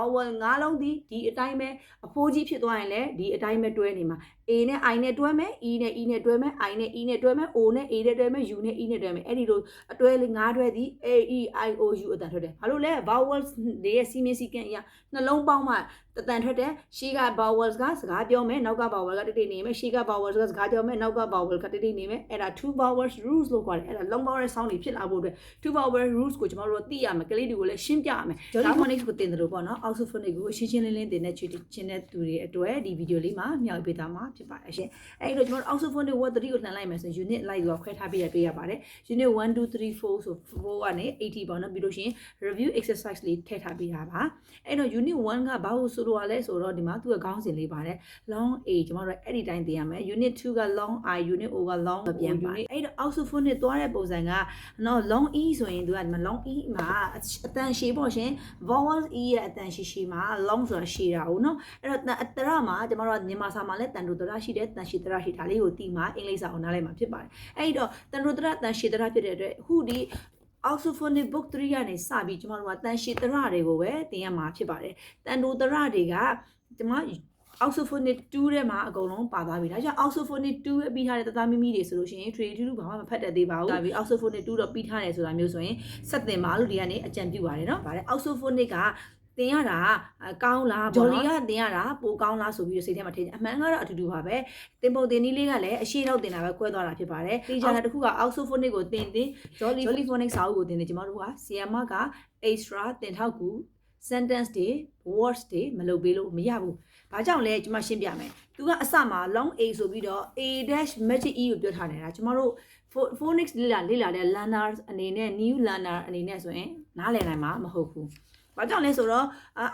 vowel ၅လုံးဒီဒီအတိုင်းပဲအဖိုးကြီးဖြစ်သွားရင်လည်းဒီအတိုင်းပဲတွဲနေမှာ A နဲ့ I နဲ့တွဲမယ် E နဲ့ E နဲ့တွဲမယ် I နဲ့ E နဲ့တွဲမယ် O နဲ့ A နဲ့တွဲမယ် U နဲ့ E နဲ့တွဲမယ်အဲ့ဒီလိုအတွဲလေး၅တွဲဒီ A E I O U အတန်ထွက်တယ်ဘာလို့လဲ vowels တွေရဲ့စီမင်းစီကံအရာနှလုံးပေါင်းမှ တတန်ထွက်တယ်ရှေ့က vowels ကစကားပြောမယ်နောက်က vowel ကတိတိနေမယ်ရှေ့က vowels ကစကားပြောမယ်နောက်က vowel ကတိတိနေမယ်အဲ့ဒါ two vowels rules လို့ခေါ်တယ်အဲ့ဒါ long vowel sound တွေဖြစ်လာဖို့အတွက် two vowel rules ကိုကျွန်တော်တို့သိရမယ်ကလေးတွေကိုလည်းရှင်းပြရမယ် Jolly phonics ကိုသင်တယ်လို့ပေါ့နော် oxophonics ကိုရှင်းရှင်းလင်းလင်းသင်တဲ့ချွေချင်းတဲ့သူတွေအတွက်ဒီဗီဒီယိုလေးမှာမြောက်ပေးသားမှာဖြစ်ပါတယ်ရှင်အဲ့တော့ကျွန်တော်တို့ oxophonics word 3ကိုလှန်လိုက်မယ်ဆိုရင် unit လိုက်ပြီးတော့ခွဲထားပြီးရတွေ့ရပါတယ် unit 1 2 3 4ဆို4ကနေ80ပေါ့နော်ပြီးလို့ရှိရင် review exercise လေးထည့်ထားပေးတာပါအဲ့တော့ unit 1ကဘာလို့ဆိုတော့လဲဆိုတော့ဒီမှာသူ့ရဲ့ခေါင်းစဉ်လေးပါတယ် long a ကျွန်တော်တို့အဲ့ဒီတိုင်းသင်ရမယ် unit 2က long i unit o က long ပြန်ပါအဲ့တော့ oxophonics သွားတဲ့ပုံစံကနော် long e ဆိုရင်သူကဒီမှာ long e မှာအတန်ရှည်ပေါ့ရှင် vowel e ရဲ့အတန်ရှည်ရှည်မှာ long ဆိုတာရှည်တာဟုတ်နော်အဲ့တော့အတရမှာကျွန်တော်တို့မြန်မာစာမှာလည်းတန်တူတရရှိတယ်တန်ရှည်တရရှိဒါလေးကိုတီးမှာအင်္ဂလိပ်စာကိုနားလည်မှာဖြစ်ပါတယ်အဲ့တော့တန်တူတရတန်ရှည်တရဖြစ်တဲ့အတွက်အခုဒီ Oxford book 3ကနေစပြီးကျမတို့ကတန်ရှည်တရတွေကိုပဲသင်ရမှာဖြစ်ပါတယ်တန်တူတရတွေကကျွန်မ Oxford 2ထဲမှာအကုန်လုံးပါသွားပြီဒါကြောင့် Oxford 2ရဲ့ပြီးထားတဲ့တသားမိမိတွေဆိုလို့ရှိရင် trade 2ဘာမှမဖတ်တတ်သေးပါဘူးဒါပြီး Oxford 2တော့ပြီးထားတယ်ဆိုတာမျိုးဆိုရင်ဆက်သင်ပါလို့ဒီကနေအကြံပြုပါတယ်နော်ဗါတယ် Oxford က သင်ရတာကောင်းလားဂျော်လီကသင်ရတာပိုကောင်းလားဆိုပြီးစိတ်ထဲမှာထင်အမှန်ကတော့အတူတူပါပဲတင်ပုံတင်နည်းလေးကလည်းအရှိတော့တင်တာပဲကွဲသွားတာဖြစ်ပါတယ်တေချာတာတစ်ခုက Oxford ကိုတင်တင် Jolly Jolly Phonics စာအုပ်ကိုတင်တယ်ကျမတို့ကဆီယမက extra တင်ထောက်ကူ sentence တွေ words တွေမလုပ်ပေးလို့မရဘူး။ဘာကြောင့်လဲကျွန်မရှင်းပြမယ်။ तू ကအစမှာ long a ဆိုပြီးတော့ a dash magic e ကိုပြောထားနေတာကျွန်မတို့ phonics လေ့လာလေ့လာတဲ့ learners အနေနဲ့ new learner အနေနဲ့ဆိုရင်နားလည်နိုင်မှာမဟုတ်ဘူး။ ဘာကြောင့်လဲဆိုတော့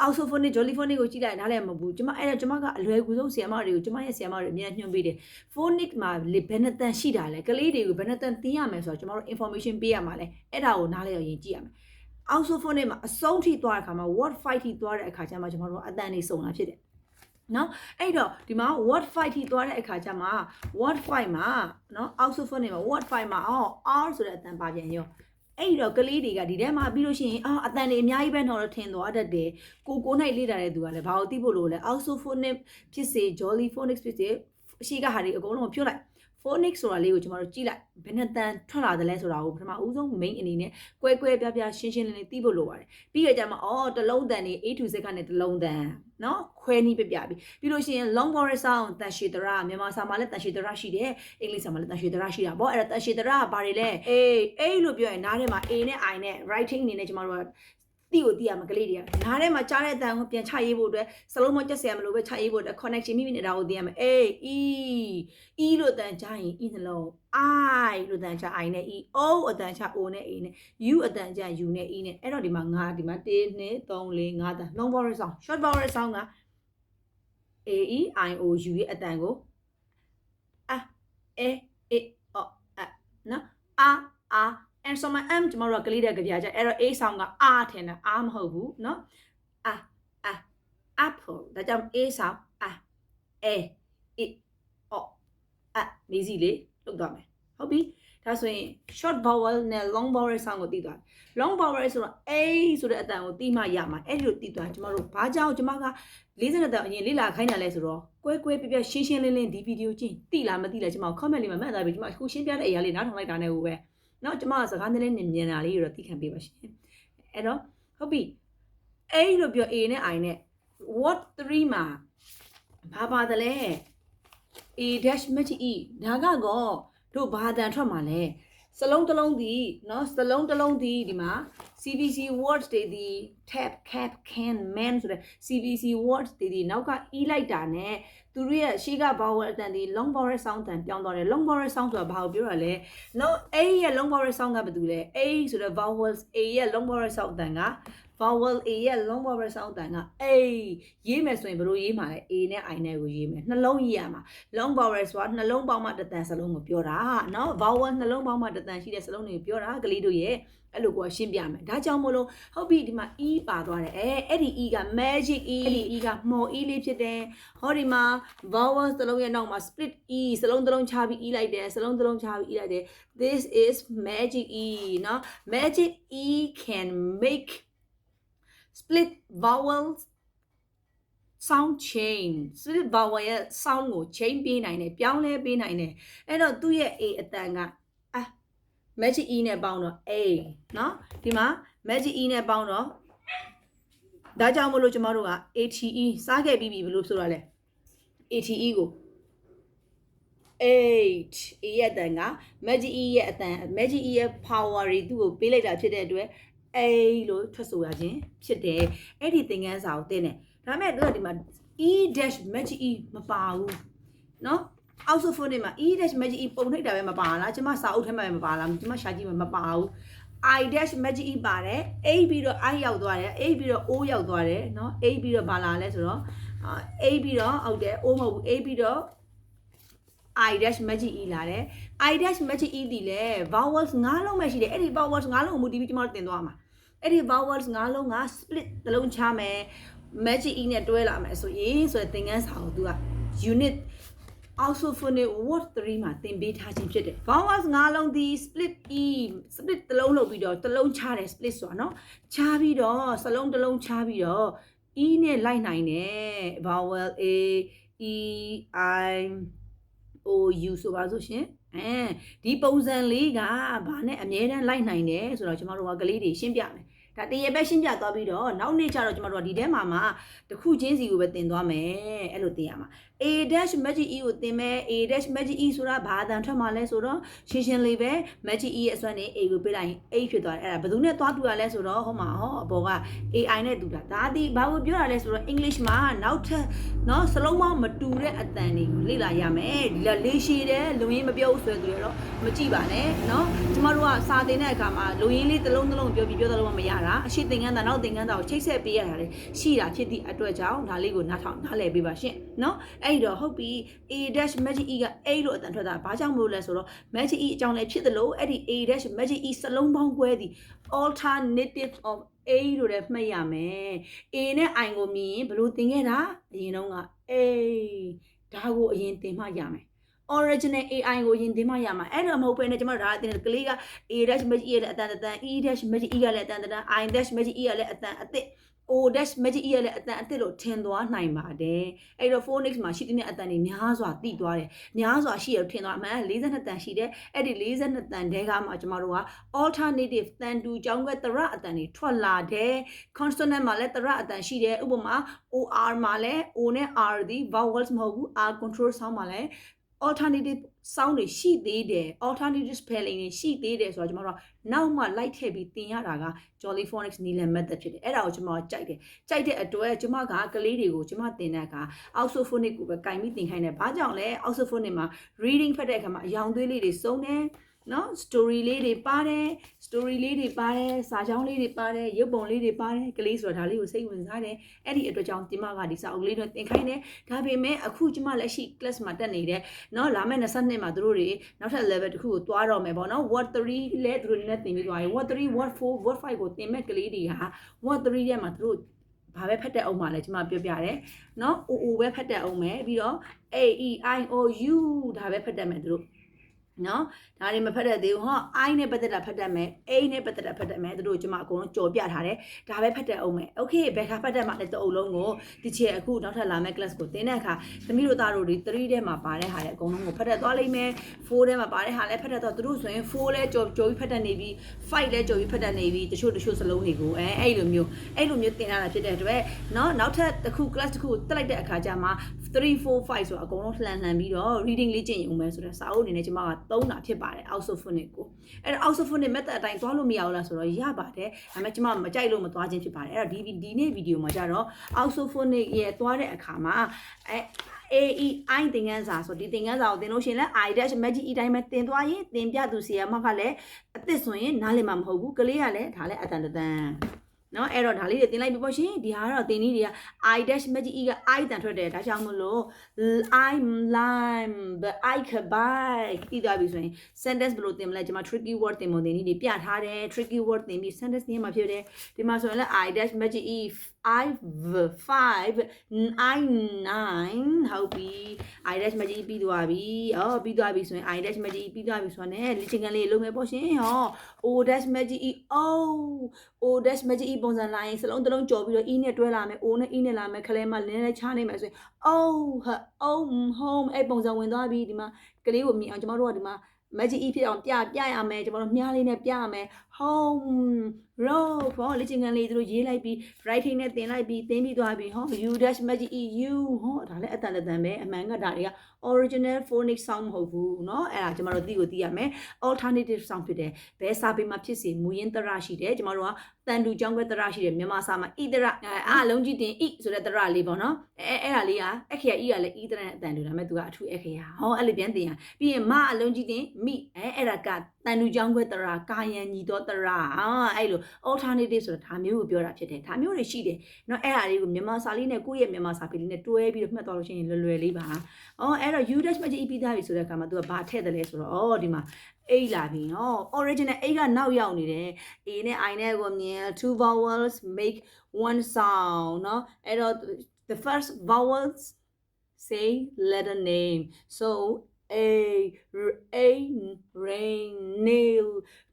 oxophonic jollyphonic ကိုကြည့်လိုက်နားလည်မဘူးကျွန်မအဲ့ဒါကျွန်မကအလွယ်ကူဆုံးဆီယမတွေကိုကျွန်မရဲ့ဆီယမတွေအများကြီးညွှန်ပေးတယ် phonic မှာလေဘယ်နှတန်ရှိတာလဲကလေးတွေကိုဘယ်နှတန်သိရမယ်ဆိုတော့ကျွန်တော်တို့ information ပေးရမှာလဲအဲ့ဒါကိုနားလည်အောင်ရင်ကြည့်ရမယ် oxophonic မှာအဆုံးထိသွားတဲ့အခါမှာ word fight ထိသွားတဲ့အခါကျမှကျွန်တော်တို့အတန်နေစုံတာဖြစ်တယ်နော်အဲ့တော့ဒီမှာ word fight ထိသွားတဲ့အခါကျမှ word fight မှာနော် oxophonic မှာ word fight မှာအော် r ဆိုတဲ့အတန်ပါပြန်ရော အဲ့တော့ကလေးတွေကဒီထဲမှာပြီးလို့ရှိရင်အာအတန်တွေအများကြီးပဲတော့ထင်သွားတတ်တယ်ကိုကိုနိုင်လေ့လာတဲ့သူကလည်းဘာလို့သိဖို့လို့လဲ oxophonic ဖြစ်စေ jollyphonics ဖြစ်စေအရှိကဟာတွေအကုန်လုံးဖြုတ်လိုက် phonics ဆိုတာလေးကိုကျွန်တော်တို့ကြည့်လိုက်ဘယ်နှတန်ထွက်လာတယ်လဲဆိုတာကိုပထမဦးဆုံး main အနေနဲ့ကွဲကွဲပြားပြားရှင်းရှင်းလင်းလင်းသိဖို့လိုပါတယ်ပြီးရကြမှာအော်တလုံးတန်နေ A to Z ကနေတလုံးတန်နော်ခွဲနီးပြပြပြီးပြီးလို့ရှိရင် long vowel sound တန်ရှည်တရမြန်မာစာမှာလည်းတန်ရှည်တရရှိတယ်အင်္ဂလိပ်စာမှာလည်းတန်ရှည်တရရှိတာပေါ့အဲ့ဒါတန်ရှည်တရကဘာတွေလဲ A A လို့ပြောရင်နားထဲမှာ A နဲ့ I နဲ့ writing အနေနဲ့ကျွန်တော်တို့က တီကိုတီးရမှာကလေးတွေကနားထဲမှာကြားတဲ့အတန်ကိုပြန်ချရေးဖို့အတွက်စလုံးမကြက်ဆရာမလို့ပဲချရေးဖို့အတွက် connection မိမိနဲ့ဒါကိုတီးရမယ် A E E လို့တန်ချရင် E နှလုံး I လို့တန်ချ I နဲ့ E O အတန်ချ O နဲ့ A နဲ့ U အတန်ချ U နဲ့ E နဲ့အဲ့တော့ဒီမှာ5ဒီမှာ1 2 3 4 5တန် long vowel sound short vowel sound က A E I O U ရဲ့အတန်ကိုအအဲအေအော်အနော်အာအာ အဲ့ဆိုမှ M ကျွန်တော်တို့ကကလေးတဲ့ကြပြကြအဲ့တော့ A sound က R ထင်တာ R မဟုတ်ဘူးเนาะအာအာ apple ဒါကြောင့် A sound အာအဲအေအော်အနေစီလေးလုပ်သွားမယ်ဟုတ်ပြီဒါဆိုရင် short vowel နဲ့ long vowel sound ကိုသိသွားတယ် long vowel ဆိုတော့ A ဆိုတဲ့အတန်ကိုသိမှရမှာအဲ့ဒီလိုသိသွားကျွန်တော်တို့ဘာကြောင့်ကျွန်မက40တန်အရင်လေ့လာခိုင်းတာလဲဆိုတော့ကွဲကွဲပြပြရှင်းရှင်းလင်းလင်းဒီဗီဒီယိုကြည့်သိလားမသိလားကျွန်မ comment လေးမှာမှတ်သားပြီးကျွန်မအခုရှင်းပြတဲ့အရာလေးနားထောင်လိုက်တာနဲ့ဟိုပဲ เนาะကျွန်မစကားနည်းနည်းမြင်တာလေးတော့သိခံပေးပါရှင်အဲ့တော့ဟုတ်ပြီ A လို့ပြော A နဲ့ I နဲ့ what 3မှာဘာပါတယ်လဲ A dash match E ဒါကတော့တို့ဘာတန်ထွက်မှာလဲစလုံးတစ်လုံးဒီเนาะစလုံးတစ်လုံးဒီဒီမှာ CVC words တွေဒီ tab cap can man ဆိုတဲ့ CVC words တွေဒီနောက်က e လိုက်တာနဲ့ သူတို့ရဲ့ရှေ့က vowel အတန်ဒီ long vowel sound တန်ပြောင်းသွားတယ် long vowel sound ဆိုတာဘာကိုပြောတာလဲ no a ရဲ့ long vowel sound ကဘာတူလဲ a ဆိုတဲ့ vowels a ရဲ့ long vowel sound တန်က vowel a ရဲ့ long vowel sound တန်က a ရေးမယ်ဆိုရင်ဘယ်လိုရေးမှာလဲ a နဲ့ i နဲ့ကိုရေးမယ်နှလုံးရေးရမှာ long vowel ဆိုတာနှလုံးပေါင်းမှတစ်တန်စလုံးကိုပြောတာเนาะ vowel နှလုံးပေါင်းမှတစ်တန်ရှိတဲ့စလုံးတွေကိုပြောတာကလေးတို့ရဲ့အဲ့လိုကိုရှင်းပြမယ်ဒါကြောင့်မို့လို့ဟုတ်ပြီဒီမှာ e ပါသွားတယ်အဲအဲ့ဒီ e က magic e အဲ့ဒီ e ကမော် e လေးဖြစ်တယ်ဟောဒီမှာ vowel စလုံးရဲ့နောက်မှာ split e စလုံးတစ်လုံးချပြီး e လိုက်တယ်စလုံးတစ်လုံးချပြီး e လိုက်တယ် this is magic e เนาะ magic e can make split vowels sound chain split vowel ရဲ့ sound ကို chain ပေးနိုင်တယ်ပြောင်းလဲပေးနိုင်တယ်အဲ့တော့သူ့ရဲ့ a အတန်ကအာ magic e နဲ့ပေါင်းတော့ a เนาะဒီမှာ magic e နဲ့ပေါင်းတော့ဒါကြောင့်မလို့ကျမတို့က ATE စားခဲ့ပြီးပြီဘယ်လိုဆိုတာလဲ ATE ကို8 A ရဲ့အတန်က magic E ရဲ့အတန် magic E ရဲ့ power တွေသူ့ကိုပေးလိုက်တာဖြစ်တဲ့အတွက် A လို့ထွက်ဆိုရခြင်းဖြစ်တယ်အဲ့ဒီသင်ခန်းစာကိုသင်တယ်ဒါပေမဲ့တို့ကဒီမှာ E dash magic E မပါဘူးเนาะအောက်ဆိုဖုန်းတွေမှာ E dash magic E ပုံနှိပ်တာပဲမပါလားကျမစာအုပ်ထဲမှာပဲမပါလားကျမရှာကြည့်မှာမပါဘူး I dash magic E ပါတယ် A ပြီးတော့ I ရောက်သွားတယ် A ပြီးတော့ O ရောက်သွားတယ်เนาะ A ပြီးတော့ဘာလာလဲဆိုတော့ A ပြီးတော့ဟုတ်တယ် O မဟုတ်ဘူး A ပြီးတော့ i dash magic e လာတယ် i dash magic e ဒီလေ vowels ၅လုံးပဲရှိတယ်အဲ့ဒီ vowels ၅လုံးကိုမူတည်ပြီးကျွန်တော်တို့သင်သွားမှာ အဲ့ဒီ vowels ၅လုံးက split တစ်လုံးချမယ် magic e နဲ့တွဲလာမယ်ဆိုရင်ဆိုတဲ့သင်ခန်းစာကိုသူက unit alsophonic word 3မှာသင်ပေးထားခြင်းဖြစ်တယ် vowels ၅လုံးဒီ split e split တစ်လုံးလုပ်ပြီးတော့တစ်လုံးချတယ် split ဆိုတာနော်ချပြီးတော့စလုံးတစ်လုံးချပြီးတော့ e နဲ့လိုက်နိုင်တယ် vowel a e i o u ဆိုပါဆိုရှင်အဲဒီပုံစံလေးကဘာနဲ့အမြဲတမ်းလိုက်နိုင်တယ်ဆိုတော့ကျမတို့ကကလေးတွေရှင်းပြမယ် ဒါတရေပဲရှင်းပြသွားပြီးတော့နောက်နေ့ကျတော့ကျမတို့ကဒီထဲမှာမှတစ်ခုချင်းစီကိုပဲသင်သွားမယ်အဲ့လိုသင်ရမှာ A dash magic E ကိုသင်မယ် A dash magic E ဆိုတာဘာအတန်ထွက်မှာလဲဆိုတော့ရှင်းရှင်းလေးပဲ magic E ရဲ့အစွမ်းနဲ့ A ကိုပေးလိုက်ရင် A ဖြစ်သွားတယ်အဲ့ဒါဘယ်သူနဲ့သွားတူရလဲဆိုတော့ဟောမှာဟောအပေါ်က AI နဲ့တူတာဒါဒီဘာကိုပြောတာလဲဆိုတော့ English မှာနောက်ထပ်เนาะစလုံးမမတူတဲ့အတန်တွေကိုလေ့လာရမယ်ဒီလားလေးရှိတယ်လူရင်းမပြောဘူးဆိုတဲ့သူတွေတော့မကြည့်ပါနဲ့เนาะကျမတို့ကစာသင်တဲ့အခါမှာလူရင်းလေးတစ်လုံးတစ်လုံးပြောပြီးပြောတဲ့လုံးမရတာအရှိသင်ခန်းတာနောက်သင်ခန်းတာကိုချိတ်ဆက်ပေးရတာလေရှိတာဖြစ်သည့်အတွက်ကြောင့်ဒါလေးကိုနားထောင်နားလည်ပေးပါရှင့်เนาะအဲ့ ဲ့ဒီတော့ဟုတ်ပြီ A dash magic E က A လို့အတန်ထွက်တာဘာကြောင့်မလို့လဲဆိုတော့ magic E အကြောင်းလည်းဖြစ်သလိုအဲ့ဒီ A dash magic E စလုံးပေါင်းကွဲသည် alternative of A လို့လည်းမှတ်ရမယ် A နဲ့ I ကိုမြင်ရင်ဘယ်လိုသင်ခဲ့တာအရင်တုန်းက A ဒါကိုအရင်သင်မှရမယ် original AI ကိုယင်သင်မှရမှာအဲ့တော့မဟုတ်ဘဲနဲ့ကျွန်တော်တို့ဒါအတင်ကလေးက A dash magic E ရဲ့အတန်တန် E dash magic E ကလည်းအတန်တန် I dash magic E ကလည်းအတန်အသစ် O dash magic E ကလည်းအတန်အသစ်လို့ထင်သွားနိုင်ပါတယ်အဲ့တော့ phonics မှာရှိတဲ့အတန်တွေများစွာတိသွားတယ်များစွာရှိရထင်သွားအမှန်42တန်ရှိတယ်အဲ့ဒီ42တန်တဲကမှကျွန်တော်တို့က alternative တန်တူကြောင်းကတရအတန်တွေထွက်လာတယ် consonant မှာလည်းတရအတန်ရှိတယ်ဥပမာ OR မှာလည်း O နဲ့ R ဒီ vowels မဟုတ်ဘူး R control sound မှာလည်း alternative sound တွေရှိသေးတယ် alternative spelling တွေရှိသေးတယ်ဆိုတော့ကျွန်တော်တို့နောက်မှလိုက်ထည့်ပြီးသင်ရတာက Jolly Phonics Nilan method ဖြစ်တယ်အဲ့ဒါကိုကျွန်တော်ကြိုက်တယ်ကြိုက်တဲ့အတွက်ကျွန်မကကလေးတွေကိုကျွန်မသင်တဲ့အခါ Oxophonic ကိုပဲကင်ပြီးသင်ခိုင်းတယ်ဘာကြောင့်လဲ Oxophonic မှာ reading ဖတ်တဲ့အခါမှာအယောင်သွေးလေးတွေစုံတယ် နော် story လေးတွေပါတယ် story လေးတွေပါတယ်စာကြောင်းလေးတွေပါတယ်ရုပ်ပုံလေးတွေပါတယ်ကလေးဆိုတာဒါလေးကိုစိတ်ဝင်စားတယ်အဲ့ဒီအတွက်ကြောင့်ကျမကဒီစာအုပ်လေးတွေသင်ခိုင်းတယ်ဒါပေမဲ့အခုကျမလက်ရှိ class မှာတက်နေတဲ့နော်လာမယ့်22မှာသူတို့တွေနောက်ထပ် level တစ်ခုကိုသွားတော့မယ်ပေါ့နော် word 3လဲသူတို့လည်းသင်ပြီးသွားပြီ word 3 word 4 word 5ကိုသင်မဲ့ကလေးတွေဟာ word 3ထဲမှာသူတို့ဘာပဲဖတ်တဲ့အောင်ပါလဲကျွန်မပြောပြတယ်เนาะ oo ပဲဖတ်တဲ့အောင်မယ်ပြီးတော့ a e i o u ဒါပဲဖတ်တတ်မယ်သူတို့ နော်ဒါတွေမဖတ်တတ်သေးဘူးဟော i နဲ့ပတ်သက်တာဖတ်တတ်မယ် a နဲ့ပတ်သက်တာဖတ်တတ်မယ်သူတို့ကျွန်မအကုန်လုံးကြော်ပြထားတယ်ဒါပဲဖတ်တတ်အောင်မယ် okay ဘယ်ခါဖတ်တတ်မှလဲတအုပ်လုံးကိုဒီချေအခုနောက်ထပ်လာမယ့် class ကိုသင်တဲ့အခါသမီးတို့သားတို့တွေ3ထဲမှာပါတဲ့ဟာလည်းအကုန်လုံးကိုဖတ်တတ်သွားလိမ့်မယ်4ထဲမှာပါတဲ့ဟာလည်းဖတ်တတ်သွားသူတို့ဆိုရင်4လဲကြော်ကြော်ပြီးဖတ်တတ်နေပြီ5လဲကြော်ပြီးဖတ်တတ်နေပြီတချို့တချို့စလုံးတွေကိုအဲအဲ့လိုမျိုးအဲ့လိုမျိုးသင်ရတာဖြစ်တဲ့အတွက်နော်နောက်ထပ်တစ်ခု class တစ်ခုတက်လိုက်တဲ့အခါကျမှ3 4 5ဆိုတော့အကုန်လုံးလှန်လှန်ပြီးတော့ reading လေ့ကျင့်ရုံပဲဆိုတော့စာအုပ်အနေနဲ့ကျွန်မကသုံးတာဖြစ်ပါတယ် autophonic ကိုအဲ့တော့ autophonic method အတိုင်းသွားလို့မရဘူးလားဆိုတော့ရပါတယ်ဒါပေမဲ့ကျွန်မမကြိုက်လို့မသွားခြင်းဖြစ်ပါတယ်အဲ့တော့ဒီဒီနေ့ဗီဒီယိုမှာကျတော့ autophonic ရဲ့သွားတဲ့အခါမှာအဲ AE I သင်ခန်းစာဆိုဒီသင်ခန်းစာကိုသင်လို့ရှိရင်လည်း I dash magic E တိုင်းပဲသင်သွားရင်သင်ပြသူဆီယာမကလည်းအသစ်ဆိုရင်နားလည်မှာမဟုတ်ဘူးကလေးကလည်းဒါလည်းအတန်တန် နော်အဲ့တော့ဒါလေးတွေတင်လိုက်ပြီပေါ့ရှင်ဒီဟာကတော့တင်နည်းတွေက i dash magic e က i တန်ထွက်တယ်ဒါကြောင့်မလို့ i lime but i can buy တည်သွားပြီဆိုရင် sentence ဘယ်လိုတင်မလဲကျွန်မ tricky word တင်မတင်နည်းတွေပြထားတယ် tricky word တင်ပြီး sentence တင်မှာဖြစ်တယ်ဒီမှာဆိုရင်လည်း i dash magic e I five I nine ဟုတ်ပြီ I dash မကြီးပြီးသွားပြီအော်ပြီးသွားပြီဆိုရင် I dash မကြီးပြီးသွားပြီဆိုတော့ ਨੇ လေ့ကျင့်ခန်းလေးလုပ်မယ်ပေါ့ရှင်ဟော O dash မကြီး O O dash မကြီးပုံစံလာရင်စလုံးတစ်လုံးကြော်ပြီးတော့ E နဲ့တွဲလာမယ် O နဲ့ E နဲ့လာမယ်ခလဲမလင်းနဲ့ချနေမယ်ဆိုရင် Oh ဟာ Oh home အဲ့ပုံစံဝင်သွားပြီဒီမှာကလေးကိုမြင်အောင်ကျမတို့ကဒီမှာ magic e ဖြစ်အောင်ပြပြရမယ်ကျွန်တော်တို့မြားလေးနဲ့ပြရမယ် home road ဟောလေ့ကျင့်ခန်းလေးသူတို့ရေးလိုက်ပြီး writing နဲ့သင်လိုက်ပြီးသင်ပြီးသွားပြီဟော u dash magic e u ဟောဒါလည်းအတန်တန်ပဲအမှန်ကဒါတွေက original phonic sound မဟုတ်ဘူးเนาะအဲ့ဒါကျွန်တော်တို့သိကိုသိရမယ် alternative sound ဖြစ်တယ်ဘယ်စာပေမှာဖြစ်စေမူရင်းတရရှိတယ်ကျွန်တော်တို့ကတန်တူကြောင်းခွဲတရရှိတယ်မြန်မာစာမှာဣတရအားလုံးကြီးတင်ဣဆိုတဲ့တရလေးပေါ့နော်အဲအဲ့ဒါလေးကအခရာဣကလည်းဣတရနဲ့အတန်တူဒါပေမဲ့သူကအထူးအခရာဟောအဲ့လိုပြန်တင်ရပြီးရင်မအလုံးကြီးတင်မိအဲအဲ့ဒါကတန်တူကြောင်းခွဲတရကာယံညီတော်တရအာအဲ့လို alternative ဆိုတာဒါမျိုးကိုပြောတာဖြစ်တယ်ဒါမျိုးတွေရှိတယ်เนาะအဲ့ဒါလေးကိုမြန်မာစာလေးနဲ့ကိုယ့်ရဲ့မြန်မာစာပေလေးနဲ့တွဲပြီးတော့မှတ်သွားလို့ရှိရင်လွယ်လွယ်လေးပါအော်အဲ့တော့ u dash မကြီးပြီးသားပြီဆိုတဲ့အခါမှာ तू ကဘာထည့်တယ်လဲဆိုတော့အော်ဒီမှာ A လာပြီဟော original A ကနောက်ရောက်နေတယ် A နဲ့ I နဲ့ကိုမြင် two vowels make one sound เนาะအဲ့တော့ the first vowels say letter name so a a rain nail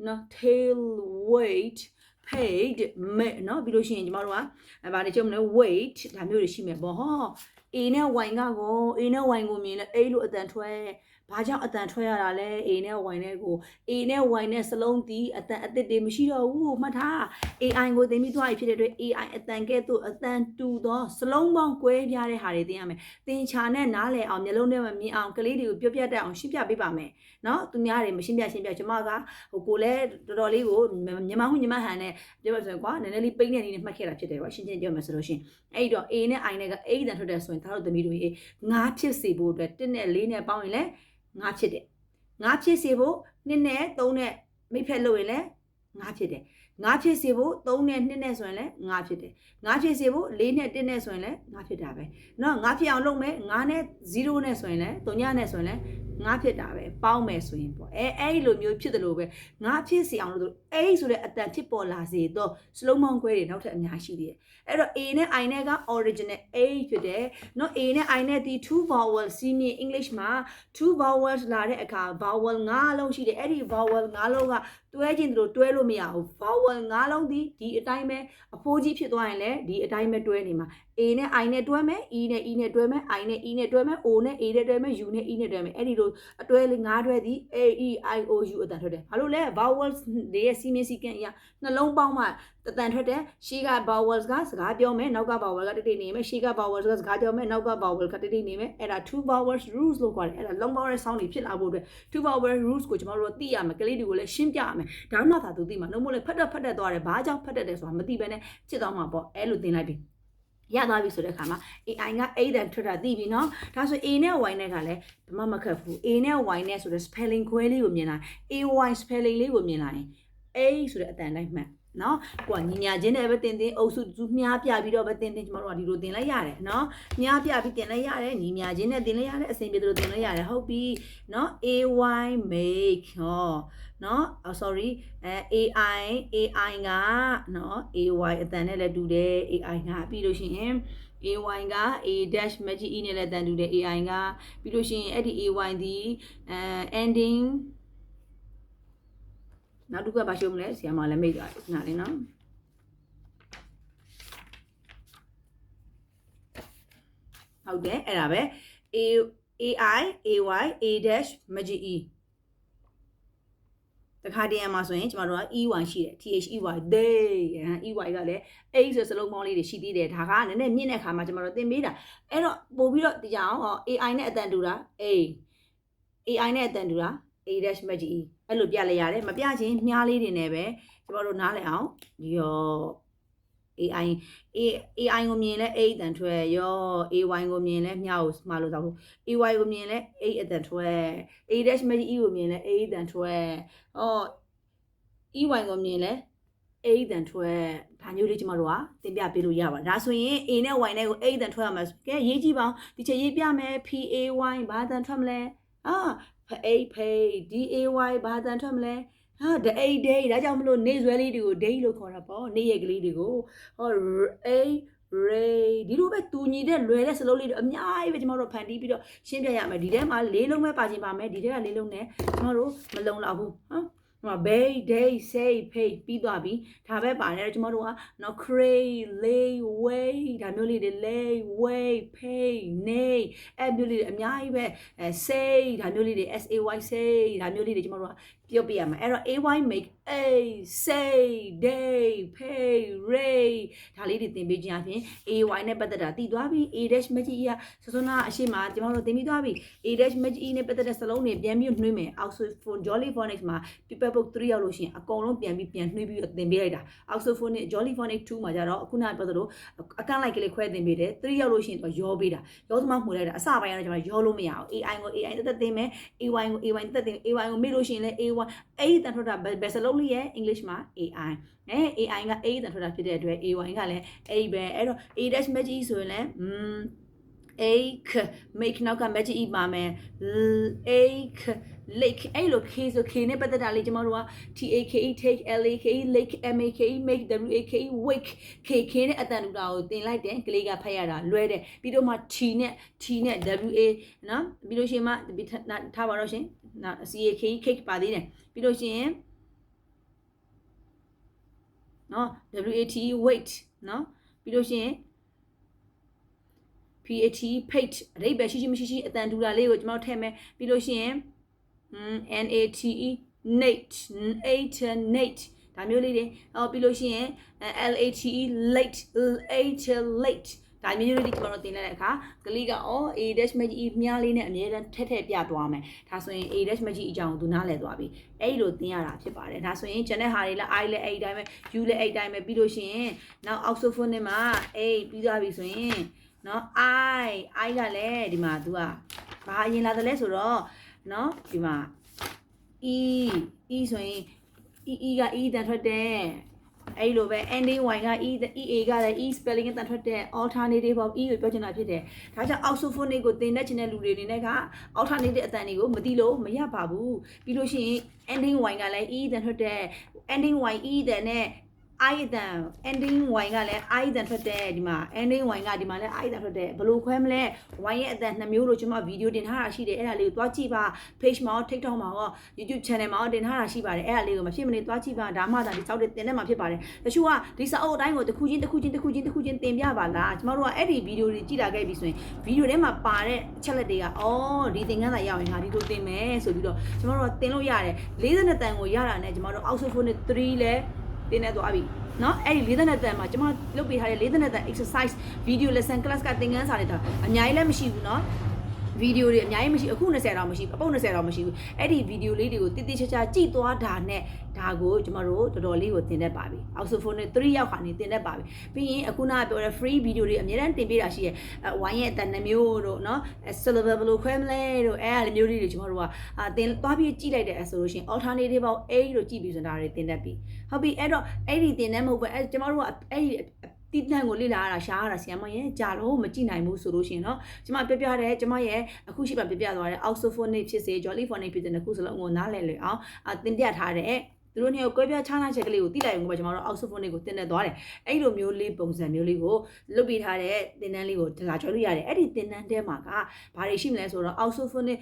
เนาะtail weight paid မဲเนาะပြီးလို့ရှိရင်ကျမတို့ကအဲဗာလေကျုံလဲ weight ဒါမျိုးတွေရှိမယ်ပေါ့ဟော A နဲ့ Y ကကို A နဲ့ Y ကိုမြင်လဲ A လို့အတန်ထွက် ဘာကြောင့်အတန်ထွက်ရတာလဲအေနဲ့ဝိုင်နဲ့ကိုအေနဲ့ဝိုင်နဲ့စလုံးတီးအတန်အသစ်တွေမရှိတော့ဘူးမှတ်ထား AI ကိုသင်ပြီးသွားပြီဖြစ်တဲ့အတွက် AI အတန်ကဲ့သို့အတန်တူသောစလုံးပေါင်းကွဲပြားတဲ့ဟာတွေသင်ရမယ်သင်ချာနဲ့နားလည်အောင်မျိုးလုံးနဲ့မမြင်အောင်ကလေးတွေကိုပြောပြတတ်အောင်ရှင်းပြပေးပါမယ်နော်သူများတွေမရှင်းပြရှင်းပြကျွန်မကဟိုကိုလည်းတော်တော်လေးကိုညီမဟုညီမဟန်နဲ့ပြောပါဆိုရင်ကွာနည်းနည်းလေးပိတ်နေနေနဲ့မှတ်ခဲ့တာဖြစ်တယ်ကွာရှင်းချင်းပြောမယ်ဆိုလို့ရှင်အဲ့တော့ A နဲ့ I နဲ့က8တန်ထွက်တယ်ဆိုရင်ဒါတို့သမီးတို့ရေ9ဖြစ်စေဖို့အတွက်1နဲ့4နဲ့ပေါင်းရင်လည်း ငါးဖြစ်တယ်ငါးဖြစ်စေဖို့2နဲ့3နဲ့မိဖက်လို့ရင်လည်းငါးဖြစ်တယ်ငါးဖြစ်စေဖို့3နဲ့2နဲ့ဆိုရင်လည်းငါးဖြစ်တယ်ငါးဖြစ်စေဖို့4နဲ့1နဲ့ဆိုရင်လည်းငါးဖြစ်တာပဲเนาะငါးဖြစ်အောင်လုပ်မယ်9နဲ့0နဲ့ဆိုရင်လည်း3ညနဲ့ဆိုရင်လည်း ငါဖြစ်တာပဲပေါင်းမယ်ဆိုရင်ပေါ့အဲအဲ့ဒီလိုမျိုးဖြစ်တယ်လို့ပဲငါဖြစ်စီအောင်လို့အဲ့ဒီဆိုတဲ့အတန်ဖြစ်ပေါ်လာစေတော့ slow motion ခွဲတွေနောက်ထပ်အများရှိသေးတယ်အဲ့တော့ A နဲ့ I နဲ့က original A ဖြစ်တယ်နော် A နဲ့ I နဲ့ဒီ2 vowel စီးနေ English မှာ2 vowels လာတဲ့အခါ vowel ၅လုံးရှိတယ်အဲ့ဒီ vowel ၅လုံးကတွဲခြင်းတို့တွဲလို့မရဘူး vowel ၅လုံးဒီဒီအတိုင်းပဲအဖိုးကြီးဖြစ်သွားရင်လည်းဒီအတိုင်းပဲတွဲနေမှာ A နဲ့ I နဲ့တွဲမယ် E နဲ့ E နဲ့တွဲမယ် I နဲ့ E နဲ့တွဲမယ် O နဲ့ A နဲ့တွဲမယ် U နဲ့ E နဲ့တွဲမယ်အဲ့ဒီလိုအတွဲလေး၅တွဲသည် A E I O U အတန်ထွက်တယ်ဘာလို့လဲ vowels တွေရဲ့စီမင်းစီကံအရာနှလုံးပေါင်းမှတတန်ထွက်တယ်ရှေးက vowels ကစကားပြောမယ်နောက်က vowel ကတိတိနေမယ်ရှေးက vowels ကစကားပြောမယ်နောက်က vowel ကတိတိနေမယ်အဲ့ဒါ two vowels rules လို့ခေါ်တယ်အဲ့ဒါ long vowel sound တွေဖြစ်လာဖို့အတွက် two vowel rules ကိုကျွန်တော်တို့သိရမယ်ကလေးတွေကိုလည်းရှင်းပြရမယ်ဒါမှသာသူသိမှာနှုတ်မို့လဲဖတ်တက်ဖတ်တက်သွားတယ်ဘာကြောင့်ဖတ်တက်တယ်ဆိုတာမသိဘဲနဲ့ဖြစ်သွားမှာပေါ့အဲ့လိုသင်လိုက်ပြီ ရသွားပြီဆိုတဲ့အခါမှာ AI က A တန်ထွက်တာသိပြီเนาะဒါဆို A နဲ့ Y နဲ့ကလည်းဘာမှမခက်ဘူး A နဲ့ Y နဲ့ဆိုတဲ့ spelling ခွဲလေးကိုမြင်လာ AY spelling လေးကိုမြင်လာရင် A ဆိုတဲ့အတန်တိုင်းမှတ်နော်ကိုကညီညာချင်းနဲ့ပဲတင်တင်အုပ်စုသူမြားပြပြီးတော့ပဲတင်တင်ကျမတို့ကဒီလိုတင်လိုက်ရတယ်နော်မြားပြပြီးတင်လိုက်ရတယ်ညီညာချင်းနဲ့တင်လိုက်ရတယ်အဆင်ပြေသလိုတင်လိုက်ရတယ်ဟုတ်ပြီနော် AY make ဟော နော် oh sorry အဲ AI AI ကနော် AY အတန်နဲ့လည်းတူတယ် AI ကပြီးလို့ရှိရင် AY က A dash magic E နဲ့လည်းတန်တူတယ် AI ကပြီးလို့ရှိရင်အဲ့ဒီ AY ဒီအဲ ending နောက်တစ်ခုကဘာရှုံးမလဲဆီယမလည်းမိတ်သွားတယ်ခဏလေးနော်ဟုတ်တယ်အဲ့ဒါပဲ A AI AY A dash magic E တခါတည်းမှာဆိုရင်ကျမတို့က EY ရှိတယ် THEY they EY ကလည်း A ဆိုစလုံးပေါင်းလေးတွေရှိသေးတယ်ဒါကနည်းနည်းမြင့်တဲ့ခါမှာကျမတို့သင်ပေးတာအဲ့တော့ပို့ပြီးတော့တရားအောင် AI နဲ့အတန်တူတာ A AI နဲ့အတန်တူတာ A dash magic E အဲ့လိုပြလိုက်ရတယ်မပြချင်းမြားလေးတွေနဲ့ပဲကျမတို့နားလည်အောင်ဒီရော AI AI ကိုမြင်လဲ A အတန်ထွက်ရော AY ကိုမြင်လဲမြားကိုမှားလို့တော့ AY ကိုမြင်လဲ A အတန်ထွက် A dash magic E ကိုမြင်လဲ A အတန်ထွက်ဟော EY ကိုမြင်လဲ A တန်ထွက်ဒါမျိုးလေးကျမတို့ကသင်ပြပေးလို့ရပါတယ်ဒါဆိုရင် A နဲ့ Y နဲ့ကို A တန်ထွက်ရမှာကဲရေးကြည့်ပါဦးဒီချက်ရေးပြမယ် PAY ဘာတန်ထွက်မလဲအာဖအိဖေး DAY ဘာတန်ထွက်မလဲ ဟာဒအိဒေးဒါကြောင့်မလို့နေဆွဲလေးတွေကိုဒေးလို့ခေါ်တာပေါ့နေရက်ကလေးတွေကိုဟော A ray ဒီလိုပဲတူညီတဲ့လွယ်တဲ့စလုံးလေးတွေအများကြီးပဲကျွန်တော်တို့ဖန်တီးပြီးတော့ရှင်းပြရမယ်ဒီထဲမှာလေးလုံးပဲပါခြင်းပါမယ်ဒီထဲကလေးလုံးနဲ့ကျွန်တော်တို့မလုံလောက်ဘူးဟမ်ဟို bay day say pay ပြီးသွားပြီဒါပဲပါတယ်ကျွန်တော်တို့ကနော် cray lay way ဒါမျိုးလေးတွေ lay way pay nay အဲ့မျိုးလေးတွေအများကြီးပဲအဲ say ဒါမျိုးလေးတွေ say say ဒါမျိုးလေးတွေကျွန်တော်တို့က ပြောပြရမှာအဲ့တော့ ay make a say day pay ray ဒါလေးတွေသင်ပေးခြင်းအပြင် ay နဲ့ပတ်သက်တာတည်သွားပြီ a dash magic e ကစစွန်းနာအရှိမကျွန်တော်တို့သင်ပြီးသွားပြီ a dash magic e နဲ့ပတ်သက်တဲ့စလုံးတွေပြန်ပြီးနှွှေးမယ် oxford jolly phonics မှာ people book 3ရောက်လို့ရှိရင်အကုန်လုံးပြန်ပြီးပြန်နှွှေးပြီးသင်ပေးလိုက်တာ oxford phonics jolly phonics 2မှာကျတော့အခုနကပြောသလိုအကန့်လိုက်ကလေးခွဲသင်ပေးတယ်3ရောက်လို့ရှိရင်တော့ရောပေးတာရောသမားမှုလိုက်တာအစပိုင်းကတော့ကျွန်တော်ရောလို့မရအောင် ai ကို ai တက်တက်သင်မယ် ay ကို ay တက်တက်သင် ay ကိုမေ့လို့ရှိရင်လည်း a1 အဲ့ဒီတန်ထွက်တာဘယ်စလုံးလေးရဲ့ english မှာ ai အဲ ai ကအဲ့ဒီတန်ထွက်တာဖြစ်တဲ့အတွက် ay ကလည်းအဲ့ဒီပဲအဲ့တော့ a dash magic ဆိုရင်လည်း um ache make နောက်က magic e ပါမယ် ache lake အဲ့လို k ဆို k နဲ့ပတ်သက်တာလေးကျမတို့က t a k e take l a k e lake m a k e make w a k e wake k k နဲ့အတန်တူတာကိုတင်လိုက်တယ်ကလေးကဖတ်ရတာလွဲတယ်ပြီးတော့မှ t နဲ့ t နဲ့ w a နော်ပြီးလို့ရှိရင်မှထားပါတော့ရှင် နော် c a k cake ပါသေးတယ်ပြီးလို့ရှိရင်နော် w a t weight နော်ပြီးလို့ရှိရင် PAT pate အဓိပ္ပာယ်ရှိရှိမရှိရှိအတန်တူတာလေးကိုကျွန်တော်ထည့်မယ်ပြီးလို့ရှိရင် NATE nate eight nate ဒါမျိုးလေးတွေဟောပြီးလို့ရှိရင် LATE late eight late ဒါမျိုးလေးတွေကျွန်တော်တို့သင်လိုက်တဲ့အခါကလေးကအော် A dash magic မြားလေးနဲ့အမြဲတမ်းထက်ထက်ပြသွားမယ်ဒါဆိုရင် A dash magic အကြောင်းကိုသူနားလည်သွားပြီအဲ့လိုသင်ရတာဖြစ်ပါတယ်ဒါဆိုရင် channel ဟာတွေလည်း I လည်းအဲ့ဒီတိုင်းပဲ U လည်းအဲ့ဒီတိုင်းပဲပြီးလို့ရှိရင်နောက် oxophone နဲ့မှာ A ပြီးသွားပြီဆိုရင်နော် I I ကလည်းဒီမှာ तू ကဘာအရင်လာတယ်လဲဆိုတော့နော်ဒီမှာ E E ဆိုရင် E E က E တန်ထွက်တယ် အဲ့လိုပဲ ending y က e ea ကလည်း e spelling တန်ထွက်တဲ့ alternative of e ကိုပြောချင်တာဖြစ်တယ်။ဒါကြောင့် oxophonic ကိုသင်တတ်ချင်တဲ့လူတွေအနေနဲ့က alternative အတန်တွေကိုမသိလို့မရပါဘူး။ပြီးလို့ရှိရင် ending y ကလည်း e တန်ထွက်တဲ့ ending y e တန်နဲ့ i အတန် ending y ကလည်း i တန်ထွက်တယ်ဒီမှာ ending y ကဒီမှာလည်း i တန်ထွက်တယ်ဘယ်လိုခွဲမလဲ y ရဲ့အတန်နှစ်မျိုးလို့ကျွန်မဗီဒီယိုတင်ထားတာရှိတယ်အဲ့ဒါလေးကိုသွားကြည့်ပါ page မှာရော TikTok မှာရော YouTube channel မှာရောတင်ထားတာရှိပါတယ်အဲ့ဒါလေးကိုမဖြစ်မနေသွားကြည့်ပါဒါမှသာဒီစောက်တွေတင်တတ်မှာဖြစ်ပါတယ်တချို့ကဒီစာအုပ်အတိုင်းကိုတစ်ခုချင်းတစ်ခုချင်းတစ်ခုချင်းတစ်ခုချင်းတင်ပြပါလားကျွန်တော်တို့ကအဲ့ဒီဗီဒီယိုတွေကြည့်လာခဲ့ပြီဆိုရင်ဗီဒီယိုထဲမှာပါတဲ့အချက်လက်တွေကအော်ဒီသင်ခန်းစာရအောင်ငါဒီလိုတင်မယ်ဆိုပြီးတော့ကျွန်တော်တို့ကတင်လို့ရတယ်40တန်ကိုရတာနဲ့ကျွန်တော်တို့ Oxford နဲ့3လဲ တင်နေသွားပြီเนาะအဲ့ဒီ40တန်မှာကျွန်မလုပ်ပေးထားတဲ့40တန် exercise video lesson class ကသင်ခန်းစာတွေတော့အများကြီးလည်းမရှိဘူးเนาะ ဗီဒီယိုတွေအများကြီးမရှိအခု20တော့မရှိအပုတ်20တော့မရှိဘူးအဲ့ဒီဗီဒီယိုလေးတွေကိုတိတိကျကျကြည့်သွားတာနဲ့ဒါကိုကျမတို့တော်တော်လေးကိုသင်တတ်ပါပြီအောက်ဆိုဖုန်းနဲ့3ရောက်ခါနေသင်တတ်ပါပြီပြီးရင်အခုနကပြောတဲ့ free video တွေအများတန်းသင်ပေးတာရှိရဲ့ဝိုင်းရဲ့အတန်နှမျိုးတို့နော် syllable ဘယ်လိုခွဲမလဲတို့အဲ့အဲ့မျိုးလေးတွေကျမတို့ကသင်သွားပြီးကြည့်လိုက်တဲ့ဆိုလို့ရှိရင် alternative ပေါ့အဲ့ဒီလိုကြည့်ပြီးဆိုတာတွေသင်တတ်ပြီဟုတ်ပြီအဲ့တော့အဲ့ဒီသင်တတ်မဟုတ်ဘူးအဲ့ကျမတို့ကအဲ့ဒီ တိတန့်ကိုလေ့လာရတာရှားရတာဆီယမရဲ့ကြာလို့မကြည့်နိုင်ဘူးဆိုလို့ရှိရင်တော့ကျမပြပြတဲ့ကျမရဲ့အခုရှိမှပြပြသွားတဲ့ oxophonic ဖြစ်စေ jollyphonic ဖြစ်စေနှစ်ခုစလုံးကိုနားလည်လွယ်အောင်အသင်ပြထားတဲ့သူတို့နှစ်ယောက်ကွဲပြားခြားနားချက်ကလေးကိုတိလိုက်ရုံကပဲကျွန်တော်တို့ oxophonic ကိုတင်နေသွားတယ်။အဲ့လိုမျိုးလေးပုံစံမျိုးလေးကိုလုတ်ပြီးထားတဲ့သင်တန်းလေးကိုလာကျွေးလို့ရတယ်။အဲ့ဒီသင်တန်းထဲမှာကဘာတွေရှိမလဲဆိုတော့ oxophonic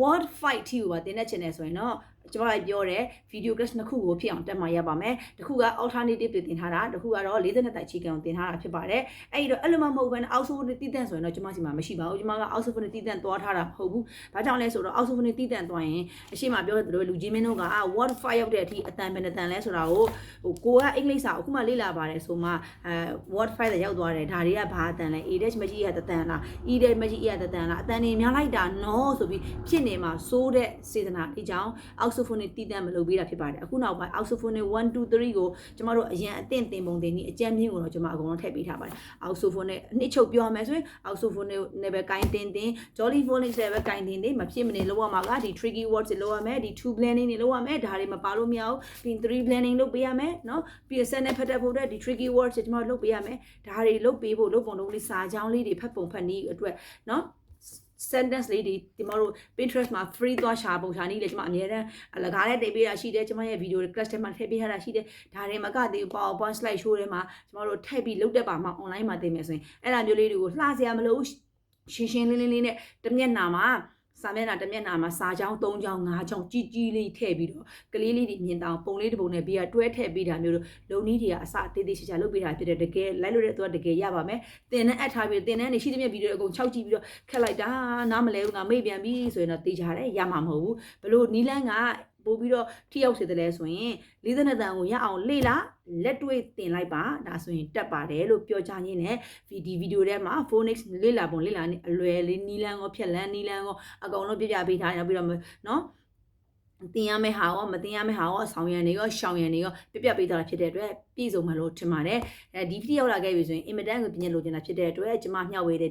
word fight ထိကိုပါတင်နေချင်တယ်ဆိုရင်တော့ ကျွန်တော်ပြောတဲ့ video class နှစ်ခုကိုဖြစ်အောင်တက်မှာရပါမယ်။တစ်ခုက alternative တွေတင်ထားတာတစ်ခုကတော့40နှစ်တိုင်ချီကန်ကိုတင်ထားတာဖြစ်ပါတယ်။အဲ့ဒီတော့အဲ့လိုမှမဟုတ်ဘဲနဲ့ outsource တည်တံ့ဆိုရင်တော့ကျွန်မစီမှာမရှိပါဘူး။ကျွန်မက outsource တည်တံ့သွားထားတာမဟုတ်ဘူး။ဘာကြောင့်လဲဆိုတော့ outsource တည်တံ့သွားရင်အရှိမပြောတဲ့လူကြီးမင်းတို့က word fight ရောက်တဲ့အထိအတန်ပဲနဲ့တန်လဲဆိုတာကိုဟိုကိုကအင်္ဂလိပ်စာအခုမှလေ့လာပါတယ်ဆိုမှအဲ word fight တွေရောက်သွားတယ်ဒါတွေကဘာအတန်လဲ a dash မကြီးရတန်လား e dash မကြီးရတန်လားအတန်နေများလိုက်တာနော်ဆိုပြီးဖြစ်နေမှာစိုးတဲ့စေတနာဒီကြောင့် outsource တည်တံ့မလုပ်ပေးတာဖြစ်ပါတယ်အခုနောက်ပိုင်း oxophone 1 2 3ကိုကျမတို့အရင်အသင့်တင်ပုံတင်ပြီးအကြမ်းမြင့်ကိုတော့ကျမအကုန်လုံးထည့်ပေးထားပါတယ် oxophone နဲ့အနှစ်ချုပ်ပြောမယ်ဆိုရင် oxophone နဲ့ပဲကိုင်းတင်တင် jolly phonics နဲ့ပဲကိုင်းတင်တင်မဖြစ်မနေလောက်ရမှာကဒီ tricky words တွေလောက်ရမယ်ဒီ two blending တွေလောက်ရမယ်ဒါတွေမပါလို့မရဘူးပြီး three blending လုပ်ပေးရမယ်เนาะပြီး set နဲ့ဖတ်တတ်ဖို့အတွက်ဒီ tricky words တွေကျမတို့လုပ်ပေးရမယ်ဒါတွေလုပ်ပေးဖို့လုပ်ပုံလုပ်လေးစာကြောင်းလေးတွေဖတ်ပုံဖတ်နည်းအတွက်เนาะ sentence လေးတွေဒီမတို့ Pinterest မှာ free သွားရှာပုံရှာနည်းလေကျွန်မအများတန်းအလကားနဲ့တိတ်ပေးတာရှိတယ်ကျွန်မရဲ့ video class ထဲမှာထည့်ပေးထားတာရှိတယ်ဒါတွေမကသေးဘူး PowerPoint slide show ထဲမှာကျွန်မတို့ထည့်ပြီးလုပ်တတ်ပါမှာ online မှာသင်မယ်ဆိုရင်အဲ့ဒါမျိုးလေးတွေကိုလှစရာမလိုဘူးရှင်းရှင်းလင်းလင်းလေးနဲ့တစ်မျက်နှာမှာ စာမျက်နှာတစ်မျက်နှာမှာစာချောင်း၃ချောင်း၅ချောင်းကြီးကြီးလေးထည့်ပြီးတော့ကလေးလေးတွေမြင်တောင်ပုံလေးတစ်ပုံနဲ့ပြီးတော့တွဲထည့်ပေးတာမျိုးလို့လုံနည်းတွေကအစတေးသေးချာချာလုပ်ပေးတာဖြစ်တဲ့တကယ်လိုက်လို့တဲ့သူကတကယ်ရပါမယ်တင်နဲ့အပ်ထားပြီးတင်နဲ့နေရှိသမျှဗီဒီယိုအကုန်၆ကြည့်ပြီးတော့ခက်လိုက်တာနားမလဲဘူးငါမေ့ပြန်ပြီဆိုရင်တော့တေးကြတယ်ရမှာမဟုတ်ဘူးဘလို့နီလန်းက ပို့ပြီးတော့ထိရောက်စေတယ်လဲဆိုရင်လေးသနတန်ကိုရအောင်လေ့လာလက်တွေ့တင်လိုက်ပါဒါဆိုရင်တက်ပါတယ်လို့ပြောချရင်းနဲ့ဒီဗီဒီယိုထဲမှာ phonics လေ့လာပုံလေ့လာနေအလွယ်လေးနီလန်းကိုဖြက်လန်းနီလန်းကိုအကုန်လုံးပြပြပေးထားတယ်ပြီးတော့နော်တင်ရမယ့်ဟာရောမတင်ရမယ့်ဟာရောဆောင်းရံတွေရောရှောင်းရံတွေရောပြပြပေးထားတာဖြစ်တဲ့အတွက်ပြည့်စုံမှလို့ထင်ပါတယ်အဲဒီဗီဒီယိုရောက်လာခဲ့ပြီဆိုရင်အင်မတန်ကိုပြင်လို့ကျင်တာဖြစ်တဲ့အတွက်ကျွန်မမျှဝေတဲ့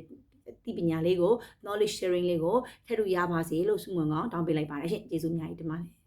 ဒီပညာလေးကို knowledge sharing လေးကိုထည့်လို့ရပါစေလို့ဆုမွန်ကောင်းတောင်းပေးလိုက်ပါတယ်ရှင်ကျေးဇူးအများကြီးတင်ပါတယ်